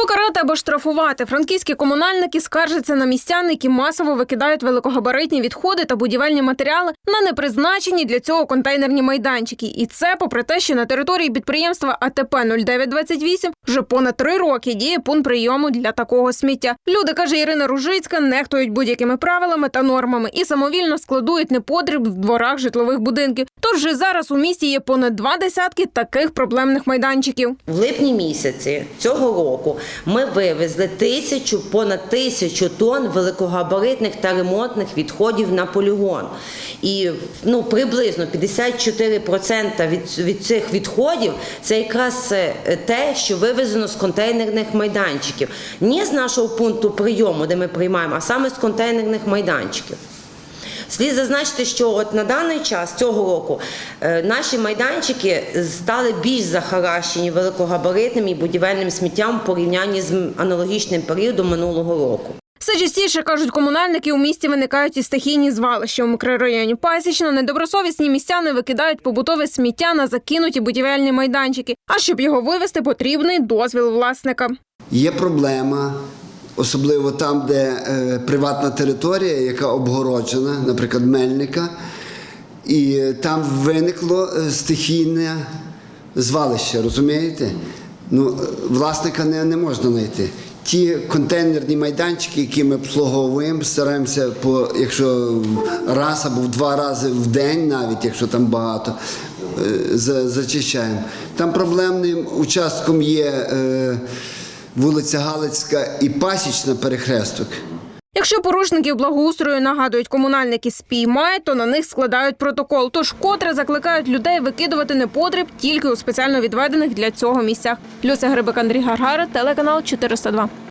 Покарати або штрафувати франківські комунальники скаржаться на містян, які масово викидають великогабаритні відходи та будівельні матеріали на непризначені для цього контейнерні майданчики. І це попри те, що на території підприємства АТП 0928 вже понад три роки діє пункт прийому для такого сміття. Люди каже Ірина Ружицька, нехтують будь-якими правилами та нормами і самовільно складують непотріб в дворах житлових будинків. Тож вже зараз у місті є понад два десятки таких проблемних майданчиків. В липні місяці цього року ми вивезли тисячу понад тисячу тонн великогабаритних та ремонтних відходів на полігон. І ну приблизно 54% від, від цих відходів це якраз е, те, що вивезено з контейнерних майданчиків. Не з нашого пункту прийому, де ми приймаємо, а саме з контейнерних майданчиків. Слід зазначити, що от на даний час цього року е, наші майданчики стали більш захаращені великогабаритним і будівельним сміттям в порівнянні з аналогічним періодом минулого року. Все частіше кажуть комунальники, у місті виникають і стихійні звалища. У мікрорайоні Пасічно недобросовісні містяни викидають побутове сміття на закинуті будівельні майданчики. А щоб його вивезти, потрібний дозвіл власника. Є проблема, особливо там, де е, приватна територія, яка обгороджена, наприклад, Мельника, і там виникло е, стихійне звалище, розумієте? Ну, е, власника не, не можна знайти. Ті контейнерні майданчики, які ми обслуговуємо, стараємося по, якщо раз або в два рази в день, навіть якщо там багато, зачищаємо. Там проблемним участком є е, вулиця Галицька і Пасічна перехресток. Якщо порушників благоустрою нагадують комунальники спіймають, то на них складають протокол. Тож котре закликають людей викидувати непотріб тільки у спеціально відведених для цього місцях. Люся Грибик, Андрій Гаргара, телеканал 402.